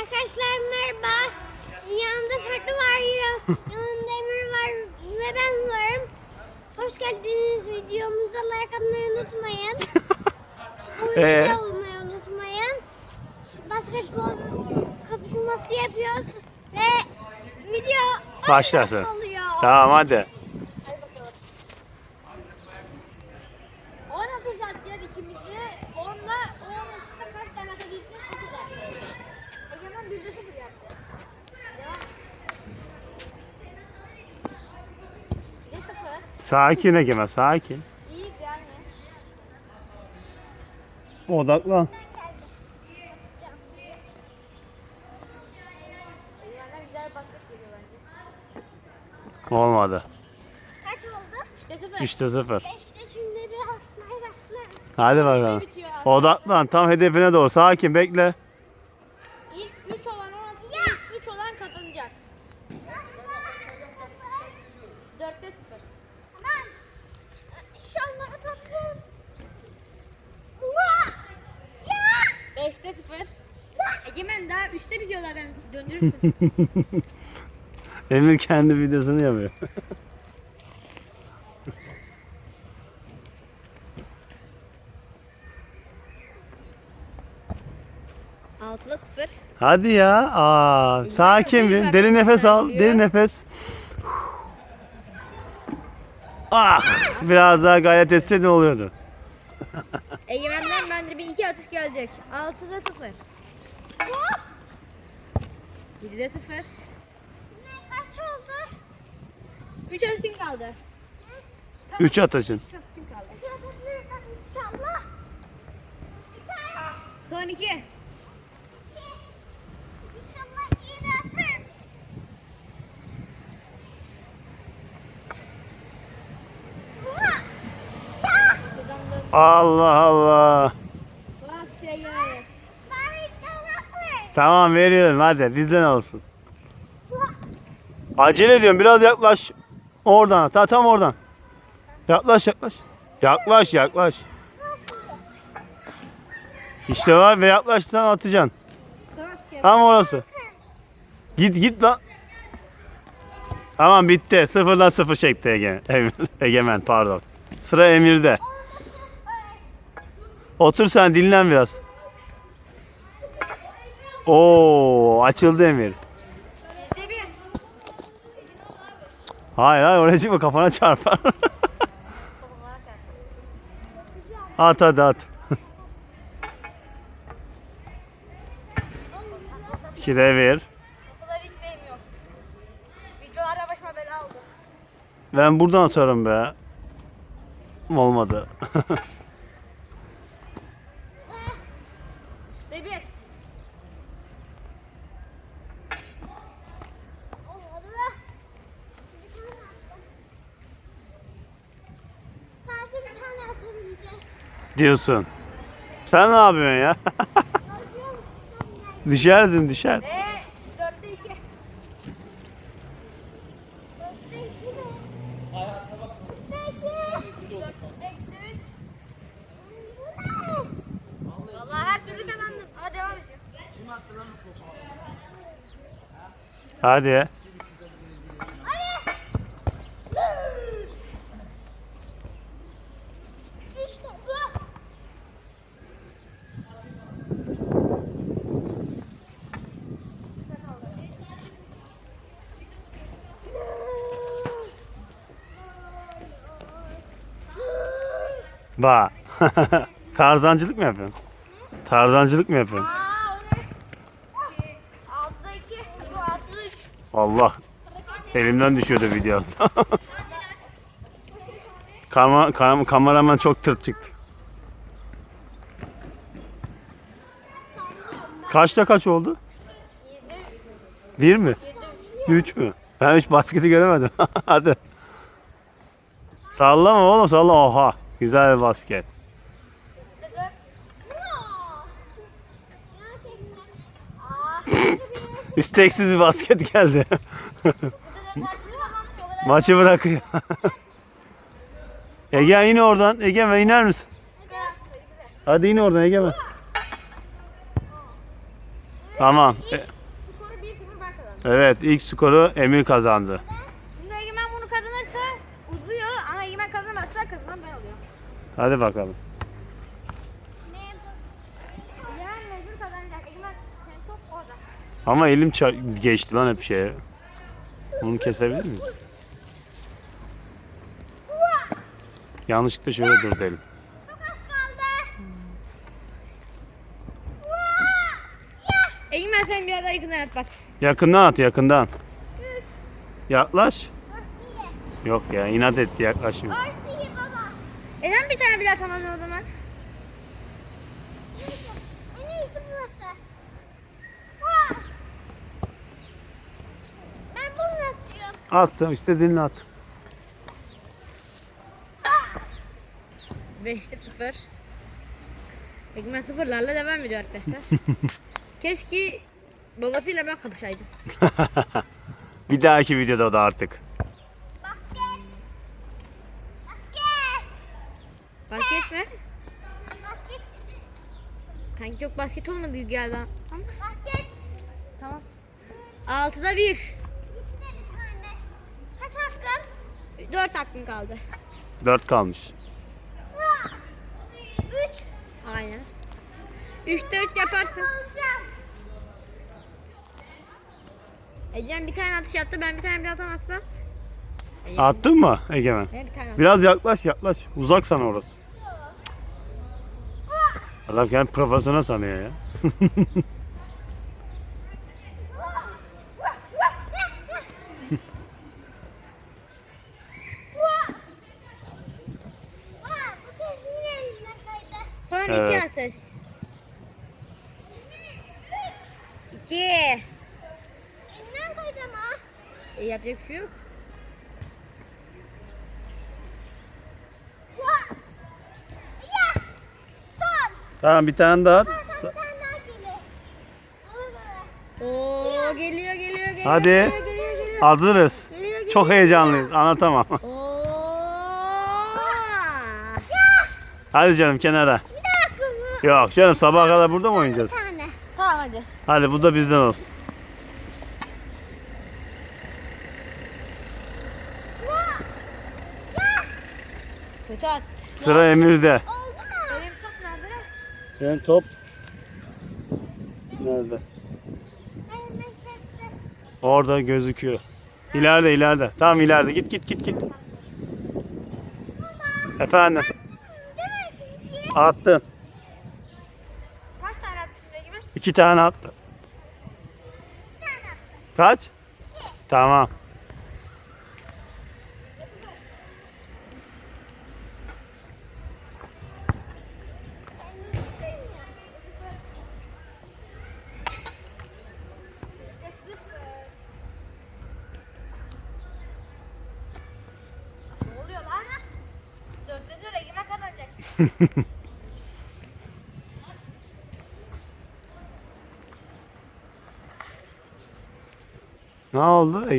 Arkadaşlar merhaba. Yanımda Ferdi var, ya- yanımda Emir var ve ben varım. Hoş geldiniz videomuza like atmayı unutmayın. Bu Ee? olmayı unutmayın. Basketbol kapışması yapıyoruz ve video Başlasın. oluyor. Tamam hadi. Hadi bakalım. 10 atış atacağız ikimiz de. 10'da 10 atışta kaç tane atabilsin o kadar. Egemen 1'de 0 yaptı. Devam. 1'de 0. Sakin Egemen sakin. İyi yani. Odaklan. Olmadı. Kaç oldu? 3'te 0. 3'te 0. 5'te şimdi bir atmaya başlar. Hadi bakalım. Odaklan tam hedefine doğru. Sakin bekle. İlk 3 olan 16 ilk 3 olan kazanacak. 4'te 0. Tamam. İnşallah atarım. Ya! 5'te 0. Egemen daha 3'te bitiyor zaten. Döndürürsün. Emir kendi videosunu yapıyor. Altıda 0. Hadi ya. Aa, sakin bir. Derin nefes al. Derin nefes. Ah, biraz daha gayret etseydin oluyordu. Egemen'den bence bir iki atış gelecek. 6'da 0. 7'de 0. Kaç oldu? 3 atışın kaldı. 3 atışın. 3 atışın kaldı. 3 atabilirsem inşallah. Son 2. İnşallah iyi de atarım. Kutudan dön. Allah Allah. Bak şey. Tamam veriyorum hadi bizden olsun. Acele ediyorum biraz yaklaş. Oradan ta tam oradan. Yaklaş yaklaş. Yaklaş yaklaş. İşte var ve yaklaştan atacaksın. Şey Tam orası. Git git lan. Tamam bitti. Sıfırdan sıfır çekti Egemen. Egemen pardon. Sıra Emir'de. Otur sen dinlen biraz. Oo açıldı Emir. Hayır hayır oraya çıkma kafana çarpar. at hadi at. Bela oldu. Ben buradan atarım be. Olmadı. Demir. Olmadı. Sadece bir tane atabildi. Diyorsun. Sen ne yapıyorsun ya? Düşersin düşer. Ve 4'te 2. 4'te 2 de. 3'te 2. 4'te 3. Vallahi her türlü kazandım. Ama devam ediyor. Hadi. İşte bu. Bak. Tarzancılık mı yapıyorsun? Tarzancılık mı yapıyorsun? Aa, o ne? Altıda 2. Bu altıda 3. Allah. Elimden düşüyordu video. Kama, kam, kameraman çok tırt çıktı. Kaçta kaç oldu? 7. Bir mi? 7. Üç mü? Ben hiç basketi göremedim. Hadi. Sallama oğlum sallama. Oha. Güzel bir basket. 4. Gerçekten. Aa. İsteksiz bir basket geldi. Burada 4 harfini kazandım. O kadar. Maçı bırakıyor. Ege yine oradan. Ege iner misin? Hadi yine oradan Ege Tamam. E, Skoru 1-0 ben kazandım. evet ilk skoru Emir kazandı. Şimdi Egemen bunu kazanırsa uzuyor ama Egemen kazanmazsa kazanan ben oluyorum. Hadi bakalım. Ne yapalım? Yani mecbur kazanacak. Egemen sen çok orada. Ama elim geçti lan hep şeye. Bunu kesebilir miyiz? Yanlışlıkla şöyle dur elim. Egemen sen biraz daha yakından at bak. Yakından at yakından. Yaklaş. Yok ya inat etti yaklaşmıyor. Baba. Neden bir tane bile atamadın o zaman? Neyse. En iyisi burası. Ha. Ben bunu atıyorum. At sen istediğini at. 5'te 0. Egemen sıfırlarla devam ediyor arkadaşlar. Keşke babasıyla ben kapışaydım. Bir dahaki videoda da artık. Basket. Basket. Basket mi? Basket. Sanki çok basket olmadı galiba. Ama Basket. tamam. 6'da 1. İşte bir tane. Kaç hakkım? 4 hakkım kaldı. 4 kalmış. Üç. Aynen. 3'te 3 yaparsın. Ecem bir tane atış attı ben bir tane bile atamazsam. Ecem, Attın mı Egemen? Ben bir tane attım. Biraz yaklaş yaklaş. Uzak sana orası. Adam kendi profesyonel sanıyor ya. Ha. Son Evet. 2 atış. 2. Elinden kaydı ama. E, yapacak bir şey yok. Ha. Ya. Son. Tamam bir tane daha tane daha. Ona göre. Oo geliyor geliyor geliyor. Hadi. Geliyor geliyor geliyor. Hazırız. Geliyor, geliyor. Çok heyecanlıyız. Anlatamam. Oo. Hadi canım kenara. Bir. Yok canım sabaha kadar burada mı oynayacağız? Bir tane. Tamam hadi. Hadi bu da bizden olsun. Kötü at. Sıra Emir'de. Oldu mu? Benim top nerede? Senin top nerede? Orada gözüküyor. İleride ileride. Tamam ileride. Git git git git. Efendim. Attın. Kaç tane attı şimdi gibi? İki tane attı. Kaç? Tamam. Ben düştüm ya. İşte sıfır. Ne oluyor lan? Dörtte dört Egemen kazanacak. Ne oldu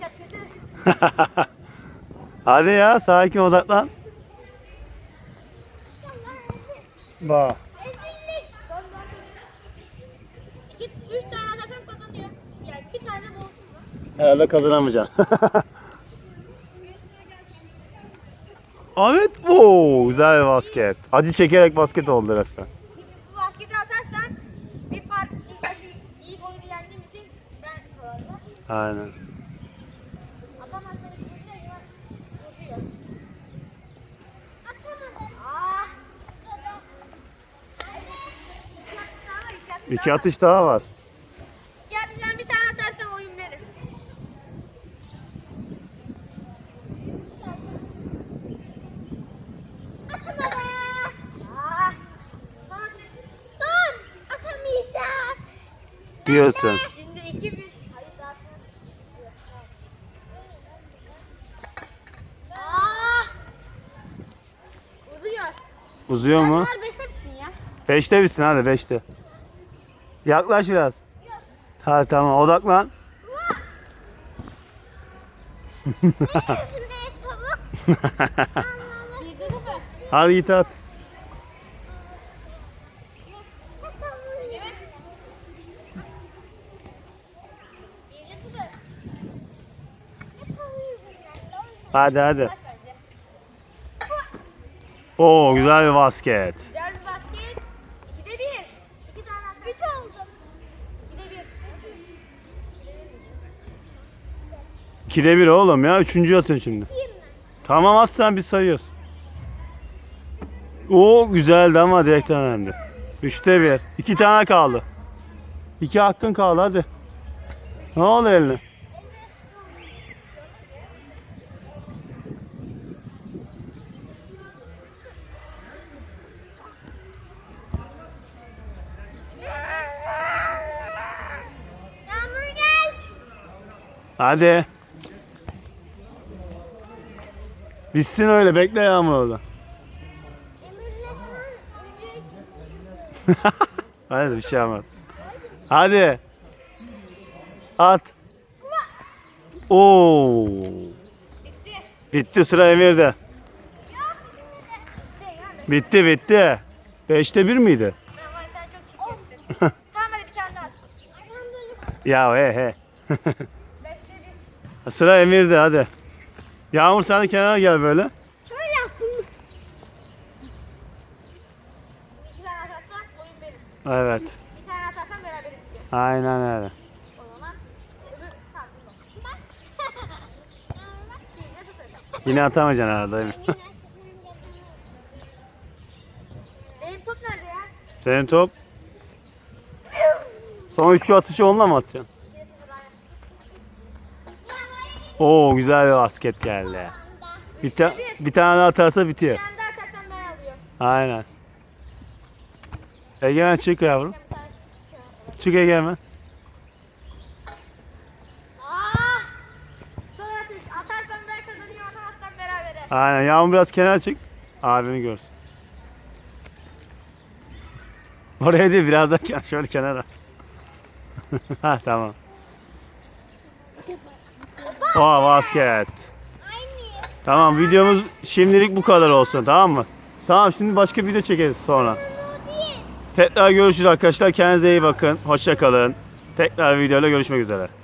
şat kötü. Hadi ya sakin odaklan. Bak. Rezillik. İki, üç tane atarsam kazanıyor. Yani bir tane de olsun mu? Herhalde kazanamayacaksın. Evet. Oo, güzel bir basket. Acı çekerek basket oldu resmen. Bu basketi atarsam bir fark ilk acı ilk oyunu yendiğim için ben kazanacağım. Aynen. Bir de. Aa! Sonra. İki var, atış daha var. İki atıştan bir tane atarsan oyun benim. Atamadım. Aa! Son atış. Son. Atamayacağım. Diyorsun. Şimdi iki bir. Hayır daha Aa! Uzuyor. Uzuyor mu? Bunlar beşte bitsin ya. Beşte bitsin hadi beşte. Yaklaş biraz. Hadi tamam odaklan. Hadi git at. Birde sıfır. Hadi hadi. Oo güzel bir basket. Güzel bir basket. İkide bir. İki tane atmak. Üç oldu. İkide bir. İkide bir. 2'de 1 oğlum ya. Üçüncü atın şimdi. Tamam at sen biz sayıyoruz. Oo güzeldi ama direkt önemli. 3'te 1. 2 tane kaldı. 2 hakkın kaldı hadi. Ne oldu eline? Yağmur gel. Hadi. Bitsin öyle bekle yağmur orada. Hadi bir şey olmaz. Hadi. At. Oo. Bitti. Bitti sıra Emir'de. Bitti bitti. 5'te 1 miydi? Tamam bir tane at. Ya he he. Bir. sıra Emir'de hadi. Yağmur sen de kenara gel böyle. Şöyle yaptım. İki tane atarsan oyun benim. Evet. Bir tane atarsan beraber bitiyor. Aynen öyle. O zaman öbür tamam bunda. Bak. Yağmur bak. Şimdi de tutacağım. Yine atamayacaksın arada Emir. Benim top nerede ya? Senin top. Son üçü atışı onunla mı atacaksın? İkide sıfır aynen. Oo güzel bir basket geldi. Bir, ta- bir tane daha atarsa bitiyor. Bir tane daha atarsan ben alıyorum. Aynen. Egemen çık yavrum. Çık Egemen. Berabere. Aynen Yağmur biraz kenara çık. Abini görsün. Oraya değil biraz daha şöyle kenara. ha tamam. O basket. Tamam videomuz şimdilik bu kadar olsun tamam mı? Tamam şimdi başka video çekeriz sonra. Tekrar görüşürüz arkadaşlar. Kendinize iyi bakın. Hoşça kalın. Tekrar videoyla görüşmek üzere.